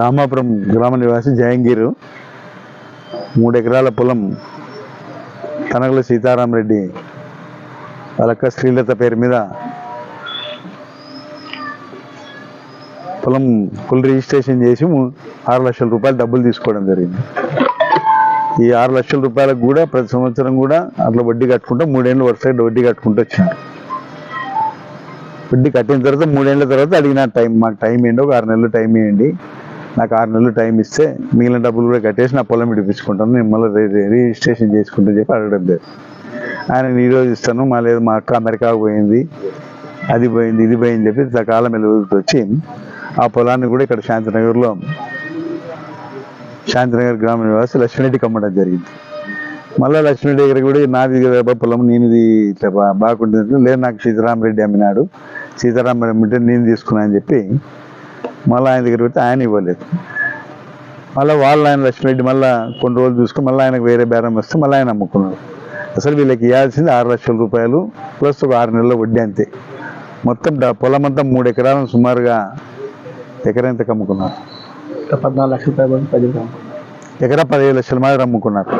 రామాపురం గ్రామ నివాసి జయంగీరు మూడు ఎకరాల పొలం కనగల సీతారామరెడ్డి వాళ్ళక్క శ్రీలత పేరు మీద పొలం ఫుల్ రిజిస్ట్రేషన్ చేసి ఆరు లక్షల రూపాయలు డబ్బులు తీసుకోవడం జరిగింది. ఈ ఆరు లక్షల రూపాయలకు కూడా ప్రతి సంవత్సరం కూడా అట్లా వడ్డీ కట్టుకుంటూ మూడేళ్ళు వరుసగా వడ్డీ కట్టుకుంటూ వచ్చాను. వడ్డీ కట్టిన తర్వాత మూడేళ్ళ తర్వాత అడిగిన టైం మాకు టైం ఏంటి? ఒక ఆరు నెలలు టైం ఇవ్వండి. నాకు ఆరు నెలలు టైం ఇస్తే మిగిలిన డబ్బులు కూడా కట్టేసి నా పొలం విడిపించుకుంటాను నేను మళ్ళీ రిజిస్ట్రేషన్ చేసుకుంటూ చెప్పి అడగడం లేదు. ఆయన ఈరోజు ఇస్తాను మా లేదు మా అక్క అమెరికా పోయింది అది పోయింది ఇది పోయింది చెప్పి సకాలం వెలుగుతూ వచ్చి ఆ పొలాన్ని కూడా ఇక్కడ శాంతినగర్లో శాంతినగర్ గ్రామ నివాసి లక్ష్మీరెడ్డికి అమ్మడం జరిగింది. మళ్ళీ లక్ష్మీరెడ్డి దగ్గర కూడా నాది కదా పొలం నేను ఇది ఇట్లా బాగుంటుంది. లేదు నాకు సీతారామరెడ్డి అమ్మినాడు. సీతారామరెడ్డి అమ్మితే నేను తీసుకున్నా అని చెప్పి మళ్ళీ ఆయన దగ్గర పెడితే ఆయన ఇవ్వలేదు. మళ్ళీ వాళ్ళు ఆయన లక్ష్మీరెడ్డి మళ్ళీ కొన్ని రోజులు చూసుకుని మళ్ళీ ఆయనకు వేరే బేరం వస్తే మళ్ళీ ఆయన అమ్ముకున్నాడు అసలు వీళ్ళకి ఇవ్వాల్సింది ఆరు లక్షల రూపాయలు ప్లస్ ఒక ఆరు నెలల వడ్డీ అంతే. మొత్తం పొలం అంతా మూడు ఎకరాలను సుమారుగా ఎకరా ఎంతకు అమ్ముకున్నారు పద్నాలుగు లక్షల ఎకరా పదిహేను లక్షల మాదిరి అమ్ముకున్నారు.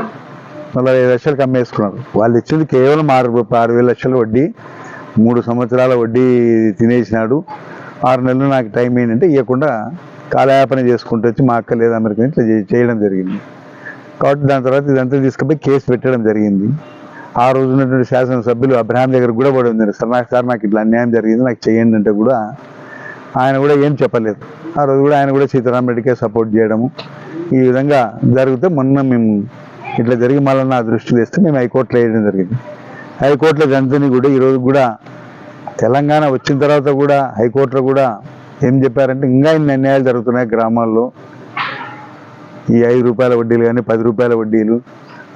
నలభై ఐదు లక్షలకు అమ్మేసుకున్నారు వాళ్ళు ఇచ్చింది కేవలం ఆరు ఆరు వేల లక్షల వడ్డీ మూడు సంవత్సరాల వడ్డీ తినేసినాడు. ఆరు నెలలు నాకు టైం ఏంటంటే ఇవ్వకుండా కాలయాపన చేసుకుంటూ వచ్చి మా అక్క లేదా అమెరికా ఇట్లా చే- చేయడం జరిగింది. కాబట్టి దాని తర్వాత ఇదంతా తీసుకుపోయి కేసు పెట్టడం జరిగింది. ఆ రోజు ఉన్నటువంటి శాసనసభ్యులు అబ్రహాం దగ్గర కూడా పడి ఉంది సార్ నాకు సార్ నాకు ఇట్లా అన్యాయం జరిగింది నాకు చేయండి అంటే కూడా ఆయన కూడా ఏం చెప్పలేదు. ఆ రోజు కూడా ఆయన కూడా సీతారామరెడ్డికే సపోర్ట్ చేయడము. ఈ విధంగా జరిగితే మొన్న మేము ఇట్లా జరిగి మళ్ళీ నా దృష్టిలో వేస్తే మేము హైకోర్టులో వేయడం జరిగింది. హైకోర్టులో గంతుని కూడా ఈరోజు కూడా తెలంగాణ వచ్చిన తర్వాత కూడా హైకోర్టులో కూడా ఏం చెప్పారంటే ఇంకా ఇన్ని అన్యాయాలు జరుగుతున్నాయి గ్రామాల్లో. ఈ ఐదు రూపాయల వడ్డీలు కానీ పది రూపాయల వడ్డీలు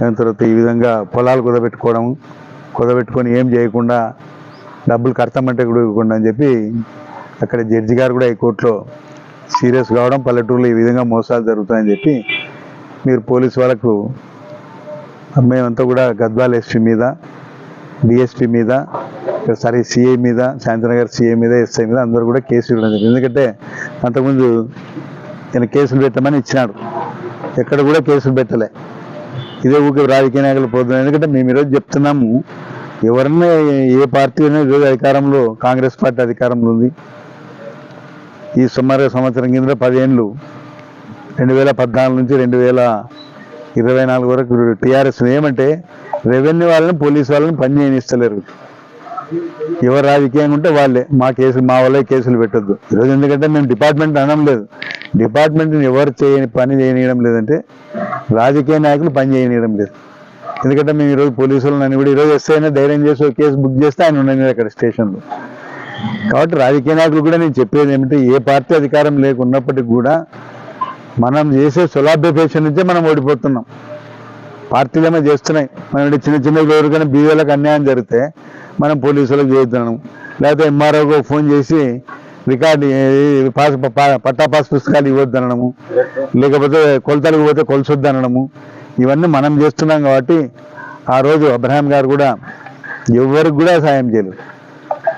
దాని తర్వాత ఈ విధంగా పొలాలు కుదబెట్టుకోవడం కుదబెట్టుకొని ఏం చేయకుండా డబ్బులు కడతామంటే కూడా ఇవ్వకుండా అని చెప్పి అక్కడ జడ్జి గారు కూడా హైకోర్టులో సీరియస్ కావడం పల్లెటూరులో ఈ విధంగా మోసాలు జరుగుతాయని చెప్పి మీరు పోలీసు వాళ్ళకు మేమంతా కూడా గద్వాల్ ఎస్పీ మీద డిఎస్పీ మీద సరే సిఐ మీద శాంతినగర్ సిఐ మీద ఎస్ఐ మీద అందరూ కూడా కేసు ఇవ్వడం జరిగింది. ఎందుకంటే అంతకుముందు నేను కేసులు పెట్టమని ఇచ్చినాడు. ఎక్కడ కూడా కేసులు పెట్టలే. ఇదే ఊరికి రాజకీయ నాయకులు పోతున్నాం ఎందుకంటే మేము ఈరోజు చెప్తున్నాము ఎవరన్నా ఏ పార్టీ అయినా ఈరోజు అధికారంలో కాంగ్రెస్ పార్టీ అధికారంలో ఉంది. ఈ సుమారు సంవత్సరం కింద పదిహేనులు రెండు వేల పద్నాలుగు నుంచి రెండు వేల ఇరవై నాలుగు వరకు టీఆర్ఎస్ ఏమంటే రెవెన్యూ వాళ్ళని పోలీస్ వాళ్ళని పని చేయనిస్తలేరు. ఎవరు రాజకీయంగా ఉంటే వాళ్ళే. మా కేసులు మా వాళ్ళే కేసులు పెట్టద్దు. ఈరోజు ఎందుకంటే మేము డిపార్ట్మెంట్ అనడం లేదు. డిపార్ట్మెంట్ని ఎవరు చేయని పని చేయనీయడం లేదంటే రాజకీయ నాయకులు పని చేయనీయడం లేదు. ఎందుకంటే మేము ఈరోజు పోలీసులు నన్ను కూడా ఈరోజు వస్తే అయినా ధైర్యం చేసి ఒక కేసు బుక్ చేస్తే ఆయన ఉండని అక్కడ స్టేషన్లో. కాబట్టి రాజకీయ నాయకులు కూడా నేను చెప్పేది ఏమిటంటే ఏ పార్టీ అధికారం లేకున్నప్పటికీ కూడా మనం చేసే సులాభ్యపేక్ష నుంచే మనం ఓడిపోతున్నాం. పార్టీలేమో చేస్తున్నాయి. మనం చిన్న చిన్న ఎవరికైనా బీదోళ్ళకి అన్యాయం జరిగితే మనం పోలీసులకు చేస్తున్నాం లేకపోతే ఎంఆర్ఓకి ఫోన్ చేసి రికార్డు పాస్ పట్టా పాస్ పుస్తకాలు ఇవ్వద్దనడము. లేకపోతే కొలతలకు పోతే కొలసొద్దనడము. ఇవన్నీ మనం చేస్తున్నాం కాబట్టి ఆ రోజు అబ్రహాం గారు కూడా ఎవరికి కూడా సాయం చేయలేదు.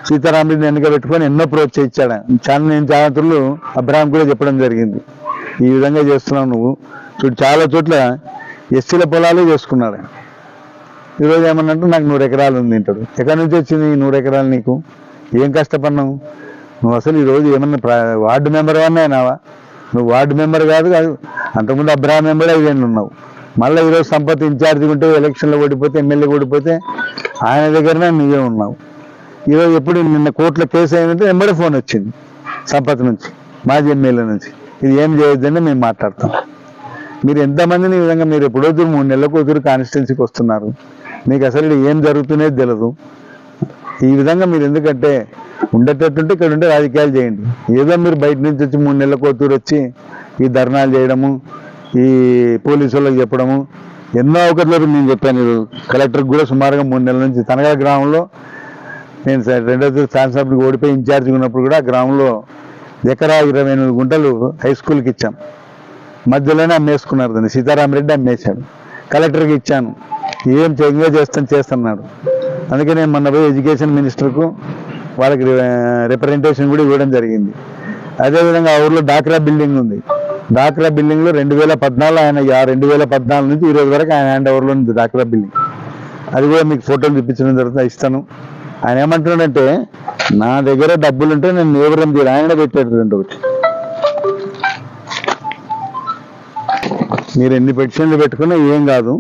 సీతారాముడిని వెనుక పెట్టుకొని ఎన్నో ప్రోత్సహించాడు. చాలా నేను చాలా అబ్రహాం కూడా చెప్పడం జరిగింది. ఈ విధంగా చేస్తున్నావు నువ్వు. చూడు చాలా చోట్ల ఎస్సీల పొలాలు చేసుకున్నాడు ఈరోజు ఏమన్నట్టు నాకు నూరు ఎకరాలు ఉంది అంటాడు. ఎక్కడి నుంచి వచ్చింది ఈ నూరు ఎకరాలు నీకు? ఏం కష్టపడినావు? నువ్వు అసలు ఈరోజు ఏమన్నా వార్డు మెంబర్ అయినావా? నువ్వు వార్డు మెంబర్ కాదు కాదు అంతకుముందు అబ్రహాం మెంబర్ ఐదేళ్ళు ఉన్నావు. మళ్ళీ ఈరోజు సంపత్ ఇన్ఛార్జ్ ఉంటే ఎలక్షన్లో ఓడిపోతే ఎమ్మెల్యే ఓడిపోతే ఆయన దగ్గరనే నువ్వే ఉన్నావు. ఈరోజు ఎప్పుడు నిన్న కోర్టులో కేసు అయిందంటే వెంబడే ఫోన్ వచ్చింది సంపత్ నుంచి మాజీ ఎమ్మెల్యే నుంచి. ఇది ఏం చేయొద్దని మేము మాట్లాడతాం. మీరు ఎంతమందిని ఈ విధంగా మీరు ఎప్పుడో మూడు నెలలకు ఒకరు కాన్స్టిట్యున్సీకి వస్తున్నారు? మీకు అసలు ఏం జరుగుతున్నది తెలియదు ఈ విధంగా మీరు ఎందుకంటే ఉండేటట్టుంటే ఇక్కడ ఉండే రాజకీయాలు చేయండి. ఏదో మీరు బయట నుంచి వచ్చి మూడు నెలల కోతూరు వచ్చి ఈ ధర్నాలు చేయడము ఈ పోలీసు వాళ్ళకి చెప్పడము ఎన్నో అవకట్లేదు నేను చెప్పాను ఈరోజు. కలెక్టర్కి కూడా సుమారుగా మూడు నెలల నుంచి తనగా గ్రామంలో నేను స- రెండో శాసనసభ్యుడికి ఓడిపోయి ఇన్ఛార్జ్గా ఉన్నప్పుడు కూడా ఆ గ్రామంలో ఎకరా ఇరవై ఎనిమిది గుంటలు హై స్కూల్కి ఇచ్చాం. మధ్యలోనే అమ్మేసుకున్నారు దాన్ని. సీతారామరెడ్డి అమ్మేశాడు. కలెక్టర్కి ఇచ్చాను. ఏం చెంగా చేస్తాను చేస్తున్నాడు. అందుకే నేను మొన్న పోయి ఎడ్యుకేషన్ మినిస్టర్కు వాళ్ళకి రిప్రజెంటేషన్ కూడా ఇవ్వడం జరిగింది. అదేవిధంగా ఆ ఊర్లో డాక్రా బిల్డింగ్ ఉంది. డాక్రా బిల్డింగ్లో రెండు వేల పద్నాలుగు ఆయన ఆ రెండు వేల పద్నాలుగు నుంచి ఈరోజు వరకు ఆయన హ్యాండ్ ఓవర్లో ఉంది డాక్రా బిల్డింగ్. అది కూడా మీకు ఫోటోలు చూపించడం జరుగుతుంది ఇస్తాను. ఆయన ఏమంటున్నాడంటే నా దగ్గర డబ్బులు ఉంటే నేను నేవరం తీరు ఆయన పెట్టాడు రెండు ఒకటి. మీరు ఎన్ని పెటిషన్లు పెట్టుకున్నా ఏం కాదు.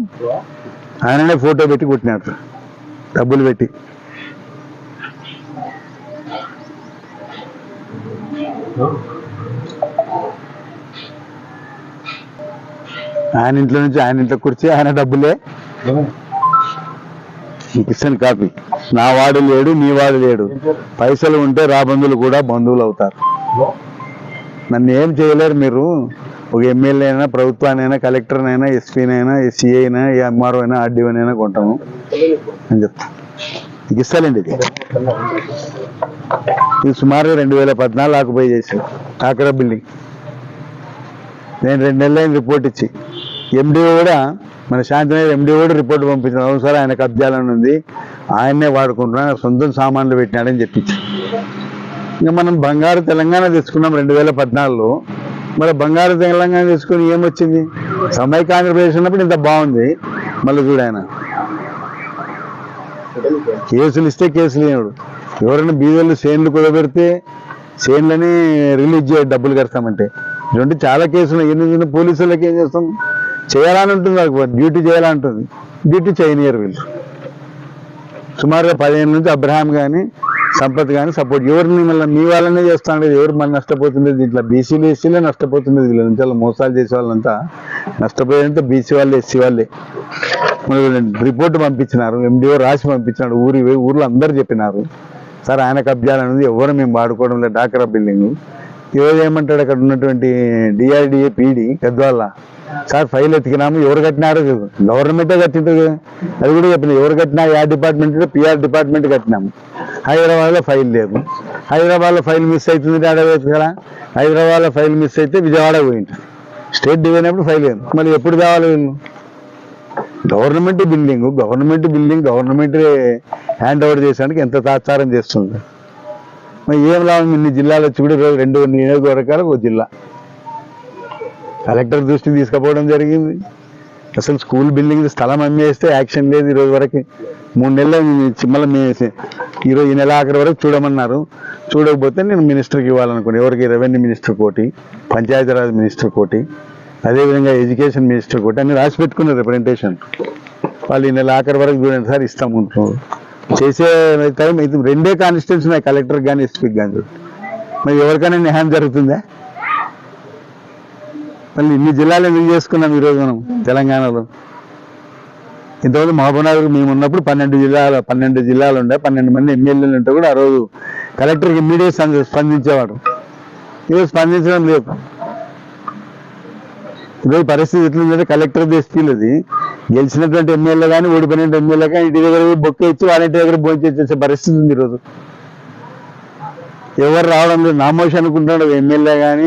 ఆయననే ఫోటో పెట్టి కొట్టినాడు డబ్బులు పెట్టి. ఆయన ఇంట్లో నుంచి ఆయన ఇంట్లో కూర్చి ఆయన డబ్బులే. మీకు కాపీ. నా వాడు లేడు నీ వాడు లేడు. పైసలు ఉంటే రాబందులు కూడా బంధువులు అవుతారు. నన్ను ఏం చేయలేరు మీరు. ఒక ఎమ్మెల్యే అయినా ప్రభుత్వానైనా కలెక్టర్నైనా ఎస్పీనైనా ఎస్సీ అయినా ఎంఆర్ఓ అయినా ఆర్డీఓనైనా కొంటాము. అని చెప్తా. మీకు ఇస్తానండి ఇది? ఇది సుమారుగా రెండు వేల పద్నాలుగు ఆకుపోయి చేశారు. కాకర బిల్డింగ్. నేను రెండు నెలలైన రిపోర్ట్ ఇచ్చి. ఎండిఓ కూడా మన శాంతినగర్ ఎండిఓ కూడా రిపోర్ట్ పంపించిన అవును సార్ ఆయన కబ్జాలని ఉంది. ఆయన్నే వాడుకుంటున్నాను. సొంతం సామాన్లు పెట్టినాడని చెప్పించి ఇంకా మనం బంగారు తెలంగాణ తెచ్చుకున్నాం రెండు వేల పద్నాలుగులో. మరి బంగారు తెలంగాణ తీసుకుని ఏమొచ్చింది? సమైక ఆంధ్రప్రదేశ్ ఉన్నప్పుడు ఇంత బాగుంది. మళ్ళీ చూడు ఆయన. కేసులు ఇస్తే కేసులు ఇవ్వడు ఎవరైనా బీదలు సేన్లు కుదబెడితే సేన్లని రిలీజ్ చేయ డబ్బులు కడతామంటే. ఇటువంటి చాలా కేసులు ఎన్ని ఎన్ని పోలీసులకి ఏం చేస్తాం? చేయాలని ఉంటుంది వాళ్ళకి డ్యూటీ చేయాలని ఉంటుంది. డ్యూటీ చేయనియరు వీళ్ళు. సుమారుగా పదిహేను నుంచి అబ్రహాం కానీ సంపత్ కానీ సపోర్ట్ ఎవరిని మళ్ళీ మీ వాళ్ళనే చేస్తాను ఎవరు మళ్ళీ నష్టపోతుండేది దీంట్లో? బీసీలు ఎస్సీలే నష్టపోతుండేది వీళ్ళ నుంచి. అలా మోసాలు చేసే వాళ్ళంతా నష్టపోయేదంతా బీసీ వాళ్ళే ఎస్సీ వాళ్ళే. రిపోర్ట్ పంపించినారు. ఎండిఓ రాసి పంపించినాడు. ఊరి ఊర్లో అందరు చెప్పినారు. సార్ ఆయన కబ్జాలనేది ఎవరు మేము వాడుకోవడం లేదు. డాకరా బిల్డింగ్. ఏమంటాడు అక్కడ ఉన్నటువంటి డిఆర్డిఏ పీడి పెద్దవాళ్ళ? సార్ ఫైల్ ఎతికినాము ఎవరు కట్టినారు? గవర్నమెంటే కట్టింది. అది కూడా చెప్పింది ఎవరు కట్టినా యా డిపార్ట్మెంట్ పిఆర్ డిపార్ట్మెంట్ కట్టినాము. హైదరాబాద్లో ఫైల్ లేదు. హైదరాబాద్లో ఫైల్ మిస్ అవుతుంది అడగవచ్చు కదా? హైదరాబాద్లో ఫైల్ మిస్ అయితే విజయవాడ పోయింది స్టేట్ డివైనప్పుడు ఫైల్ లేదు. మళ్ళీ ఎప్పుడు కావాలి వీళ్ళు government building government building government hand over చేసానికి ఎంత తాత్సారం చేస్తుంది? మరి ఏం లాభం? ఇన్ని జిల్లాలు వచ్చి కూడా రెండు నియోజకవర్గాలకు ఒక జిల్లా. కలెక్టర్ దృష్టికి తీసుకుపోవడం జరిగింది. అసలు స్కూల్ బిల్డింగ్ స్థలం అమ్మేస్తే యాక్షన్ లేదు ఈరోజు వరకు. మూడు నెలలు మళ్ళీ మీ ఈరోజు ఈ నెల ఆఖరి వరకు చూడమన్నారు. చూడకపోతే నేను మినిస్టర్కి ఇవ్వాలనుకున్నాను ఎవరికి? రెవెన్యూ మినిస్టర్ కోటి పంచాయతీరాజ్ మినిస్టర్ కోటి అదేవిధంగా ఎడ్యుకేషన్ మినిస్టర్ కోటి అన్ని రాసి పెట్టుకున్నారు రిప్రజెంటేషన్ వాళ్ళు ఈ నెల ఆఖరి వరకు చూడండి సార్ ఇస్తాము ఉంటున్నారు చేసే టైం రెండే కాన్స్టిట్యూన్స్ ఉన్నాయి కలెక్టర్ కానీ ఎస్పీకి కానీ మరి ఎవరికైనా న్యాయం జరుగుతుందా? మళ్ళీ ఇన్ని జిల్లాలు ఎందుకు చేసుకున్నాం ఈరోజు మనం? తెలంగాణలో. ఇంతకుముందు మహబూబ్నగర్ మేము ఉన్నప్పుడు పన్నెండు జిల్లాలు పన్నెండు జిల్లాలు ఉండే పన్నెండు మంది ఎమ్మెల్యేలు ఉంటే కూడా ఆ రోజు కలెక్టర్కి ఇమ్మీడియట్ స్పందించేవాడు ఈరోజు స్పందించడం లేదు. ఈరోజు పరిస్థితి ఎట్లుందంటే కలెక్టర్ ఎస్పీలది గెలిచినటువంటి ఎమ్మెల్యే కానీ ఓడిపోయినటువంటి ఎమ్మెల్యే కానీ ఇంటి దగ్గర బొక్క ఇచ్చి వాళ్ళ ఇంటి దగ్గర భోజనం చేసే పరిస్థితి ఉంది ఈరోజు. ఎవరు రావడం లేదు. నామోషి అనుకుంటున్నాడు. ఎమ్మెల్యే కానీ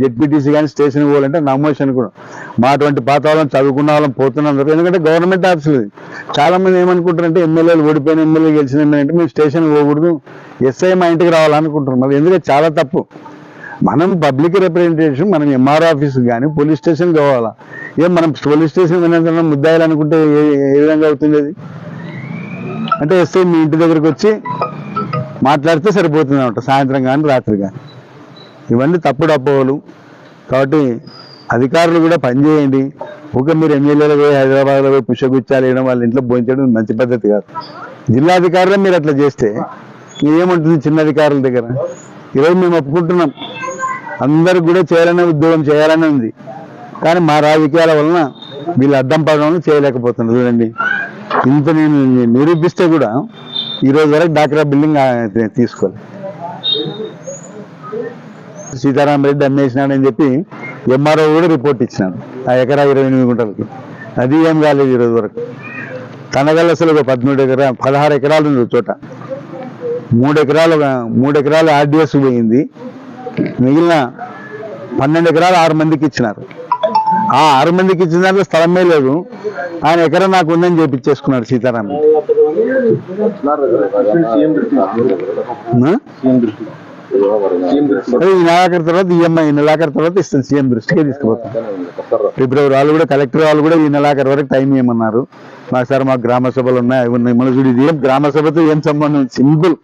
జెడ్పీటీసీ కానీ స్టేషన్ పోవాలంటే నామోషి అనుకున్నాం మా అటువంటి పాత వాళ్ళం చదువుకున్న వాళ్ళం పోతున్నాం తప్ప. ఎందుకంటే గవర్నమెంట్ ఆఫీసులు ఇది. చాలా మంది ఏమనుకుంటారంటే ఎమ్మెల్యేలు ఓడిపోయిన ఎమ్మెల్యే గెలిచిన ఎమ్మెల్యే అంటే మేము స్టేషన్ పోకూడదు. ఎస్ఐ మా ఇంటికి రావాలనుకుంటున్నాం మరి ఎందుకంటే చాలా తప్పు. మనం పబ్లిక్ రిప్రజెంటేషన్ మనం ఎంఆర్ ఆఫీస్ కానీ పోలీస్ స్టేషన్ కావాలా ఏం మనం పోలీస్ స్టేషన్ వినంతరం ముద్దాయాలనుకుంటే ఏ ఏ విధంగా అవుతుంది అది? అంటే ఎస్ఐ మీ ఇంటి దగ్గరికి వచ్చి మాట్లాడితే సరిపోతుంది అనమాట సాయంత్రం కానీ రాత్రి కానీ. ఇవన్నీ తప్పుడు అపోహలు కాబట్టి అధికారులు కూడా పనిచేయండి ఒక మీరు ఎమ్మెల్యేలు పోయి హైదరాబాద్లో పోయి పుష్పగుచ్చాలు వేయడం వాళ్ళ ఇంట్లో భోజనం మంచి పద్ధతి కాదు. జిల్లా అధికారులే మీరు అట్లా చేస్తే ఏముంటుంది చిన్న అధికారుల దగ్గర? ఈరోజు మేము ఒప్పుకుంటున్నాం. అందరికి కూడా చేయాలనే ఉద్యోగం చేయాలని ఉంది. కానీ మా రాజకీయాల వలన వీళ్ళు అడ్డం పడడం చేయలేకపోతున్నారు. చూడండి. ఇంత నేను నిరూపిస్తే కూడా ఈ రోజు వరకు డాక్రా బిల్డింగ్ తీసుకోవాలి సీతారాం రెడ్డి అమ్మేసినాడని చెప్పి ఎంఆర్ఓ కూడా రిపోర్ట్ ఇచ్చినాడు ఆ ఎకరా ఇరవై ఎనిమిది గుంటలకి. అది ఏం కాలేదు ఈ రోజు వరకు. తనగల్ అసలు ఒక పదమూడు ఎకరా పదహారు ఎకరాలు ఉంది చోట. మూడు ఎకరాలు మూడు ఎకరాలు ఆర్డిఎస్ పోయింది. మిగిలిన పన్నెండు ఎకరాలు ఆరు మందికి ఇచ్చినారు. ఆ ఆరు మందికి ఇచ్చిన దాంట్లో స్థలమే లేదు. ఆయన ఎకరం నాకు ఉందని చేపించేసుకున్నాడు సీతారాం ఈ నెలాఖరు తర్వాత ఈఎంఐ ఈ నెలాఖరు తర్వాత ఇస్తాను సీఎం దృష్టికే తీసుకుపోతాం ఫిబ్రవరి వాళ్ళు కూడా కలెక్టర్ వాళ్ళు కూడా ఈ నెలాఖరు వరకు టైం ఇవ్వమన్నారు మాకు సార్ మాకు గ్రామ సభలు ఉన్నాయి అవి ఉన్నాయి మన చూడు ఇది ఏం గ్రామ సభతో ఏం సంబంధం సింపుల్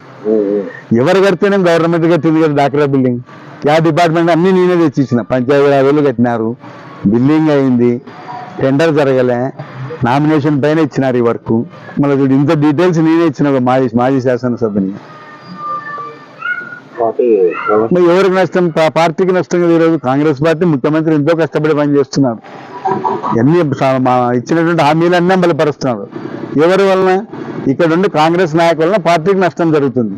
ఎవరు కడితేనే గవర్నమెంట్ కట్టింది కదా డాక్రా బిల్డింగ్ యా డిపార్ట్మెంట్ అన్ని నేనే తెచ్చిచ్చిన పంచాయతీ రాజ్ వేలు కట్టినారు బిల్డింగ్ అయింది టెండర్ జరగలే నామినేషన్ పైన ఇచ్చినారు ఈ వర్క్. మళ్ళీ ఇంత డీటెయిల్స్ నేనే ఇచ్చిన ఒక మాజీ మాజీ శాసనసభ్యుని. ఎవరికి నష్టం? పార్టీకి నష్టం కదా ఈరోజు. కాంగ్రెస్ పార్టీ ముఖ్యమంత్రి ఎంతో కష్టపడి పనిచేస్తున్నాడు ఎన్ని ఇచ్చినటువంటి హామీలన్నీ అమలుపరుస్తున్నాడు ఎవరి వలన? ఇక్కడ ఉండి కాంగ్రెస్ నాయకుల వలన పార్టీకి నష్టం జరుగుతుంది.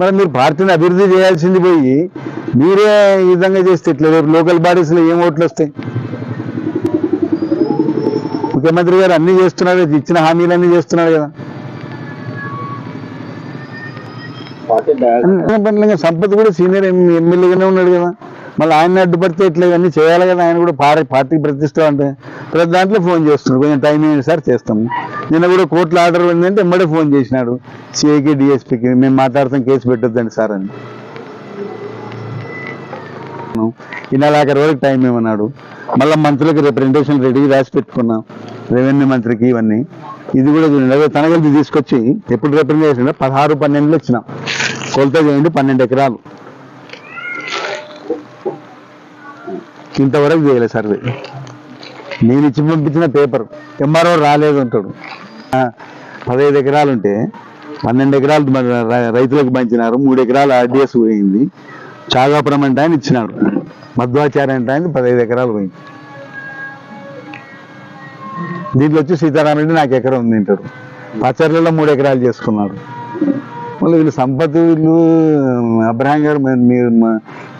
మరి మీరు పార్టీని అభివృద్ధి చేయాల్సింది పోయి మీరే ఈ విధంగా చేస్తే ఇట్లా రేపు లోకల్ బాడీస్లో ఏం ఓట్లు వస్తాయి? ముఖ్యమంత్రి గారు అన్ని చేస్తున్నారు ఇచ్చిన హామీలన్నీ చేస్తున్నారు కదా. సంపత్ కూడా సీనియర్ ఎమ్మెల్యేగానే ఉన్నాడు కదా. మళ్ళీ ఆయన అడ్డుపడితే ఇట్లా ఇవన్నీ చేయాలి కదా ఆయన కూడా పార్టీ పార్టీకి ప్రతిష్ట అంటే. ప్రతి దాంట్లో ఫోన్ చేస్తున్నాడు కొంచెం టైం అయింది సార్ చేస్తాము నిన్న కూడా కోర్టులో ఆర్డర్ ఉందంటే ఎమ్మడే ఫోన్ చేసినాడు. సిఐకి డిఎస్పీకి మేము మాట్లాడతాం కేసు పెట్టొద్దండి సార్ అని. ఈ నెలాఖరు వరకు టైం ఇవ్వన్నాడు మళ్ళీ మంత్రులకు రిప్రజెంటేషన్ రెడీ రాసి పెట్టుకున్నాం. రెవెన్యూ మంత్రికి ఇవన్నీ. ఇది కూడా చూడండి. తన తనగలిది తీసుకొచ్చి ఎప్పుడు రిప్రజెంటేషన్ పదహారు పన్నెండులో ఇచ్చినాం. కొలత చేయండి పన్నెండు ఎకరాలు. ఇంతవరకు చేయలేదు సర్వే నేను ఇచ్చి పంపించిన పేపర్ ఎంఆర్ఓ రాలేదు అంటాడు. ఆ, పదహైదు ఎకరాలు ఉంటే పన్నెండు ఎకరాలు మరి రైతులకు పంచినారు. మూడు ఎకరాలు ఆర్డిఎస్ పోయింది. చాగాపురం అంటే ఆయన ఇచ్చినాడు మధ్వాచార్య అంటే ఆయన పదహైదు ఎకరాలు పోయింది. దీంట్లో వచ్చి సీతారామరెడ్డి నాకు ఎకరం ఉంది అంటారు. పచ్చర్లలో మూడు ఎకరాలు చేసుకున్నారు. మళ్ళీ వీళ్ళు సంపత్ వీళ్ళు అబ్రహాం గారు మీరు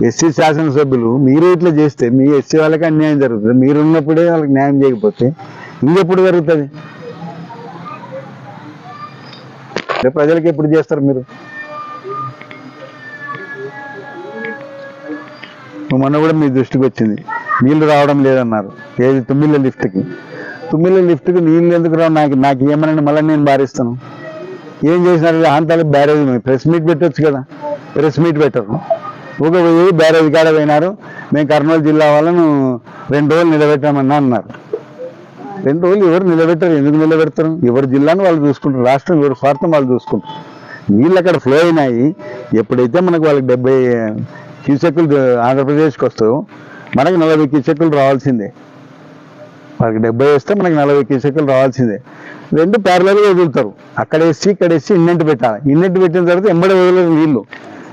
ఎస్సీ శాసనసభ్యులు మీరు ఇట్లా చేస్తే మీ ఎస్సీ వాళ్ళకి అన్యాయం జరుగుతుంది. మీరు ఉన్నప్పుడే వాళ్ళకి న్యాయం చేయకపోతే ఇంకెప్పుడు జరుగుతుంది? ప్రజలకు ప్రజలకి ఎప్పుడు చేస్తారు మీరు? మొన్న కూడా మీ దృష్టికి వచ్చింది. నీళ్ళు రావడం లేదన్నారు. ఏది? తుమ్మిళ్ళ లిఫ్ట్కి. తుమ్మిళ్ళ లిఫ్ట్కి నీళ్ళు ఎందుకు రావు? నాకు నాకు ఏమనండి మళ్ళీ నేను భారిస్తాను. ఏం చేసినారు? ఆంతాలు బ్యారేజ్ ప్రెస్ మీట్ పెట్టచ్చు కదా. ప్రెస్ మీట్ పెట్టరు. ఒక పోయి బ్యారేజ్ కాడ పోయినారు. మేము కర్నూలు జిల్లా వాళ్ళను రెండు రోజులు నిలబెట్టామన్నా అన్నారు. రెండు రోజులు ఎవరు నిలబెట్టరు? ఎందుకు నిలబెడతారు? ఎవరి జిల్లాను వాళ్ళు చూసుకుంటారు. రాష్ట్రం ఎవరి స్వార్థం వాళ్ళు చూసుకుంటారు. నీళ్ళు అక్కడ ఫ్లో అయినాయి. ఎప్పుడైతే మనకు వాళ్ళకి డెబ్బై క్యూసెక్కులు ఆంధ్రప్రదేశ్కి వస్తూ మనకి నలభై క్యూసెక్కులు రావాల్సిందే. వాళ్ళకి డెబ్బై వేస్తే మనకి నలభై క్యూసెక్కులు రావాల్సిందే. రెండు ప్యారలల్గా వదులుతారు. అక్కడ వేసి ఇక్కడ వేసి ఇన్నెంట్ పెట్టాలి. ఇన్నెంట్ పెట్టిన తర్వాత ఎంబడి వదలరు నీళ్ళు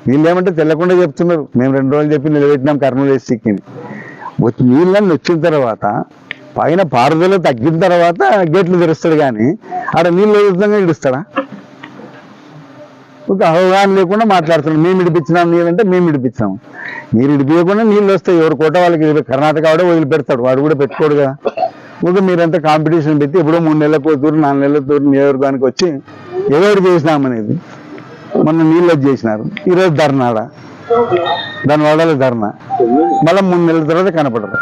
వీళ్ళు ఏమంటే తెల్లకుండా చెప్తున్నారు. మేము రెండు రోజులు చెప్పి నిలబెట్టినాం కర్నూలు వేసికి వచ్చి నీళ్ళని వచ్చిన తర్వాత పైన పారుదల తగ్గిన తర్వాత గేట్లు తెరుస్తాడు కానీ ఆడ నీళ్ళు వదులుతంగా ఇడుస్తాడా ఒక అవగాహన లేకుండా మాట్లాడుతున్నాం. మేము ఇడిపించినాం నీళ్ళంటే మేము ఇడిపించాము మీరు ఇడిపించకుండా నీళ్ళు వస్తాయి. ఎవరు కోట వాళ్ళకి కర్ణాటక వాడే వదిలిపెడతాడు. వాడు కూడా పెట్టుకోడు కదా. ఒక మీరంతా కాంపిటీషన్ పెట్టి ఎప్పుడో మూడు నెలలకు తూరు నాలుగు నెలల తూరు నియోజకవర్గానికి వచ్చి ఎవరు చేసినామనేది. మొన్న నీళ్ళు చేసినారు. ఈరోజు ధర్నాడ దాని వాడాలి ధర్నా. మళ్ళీ మూడు నెలల తర్వాత కనపడరు.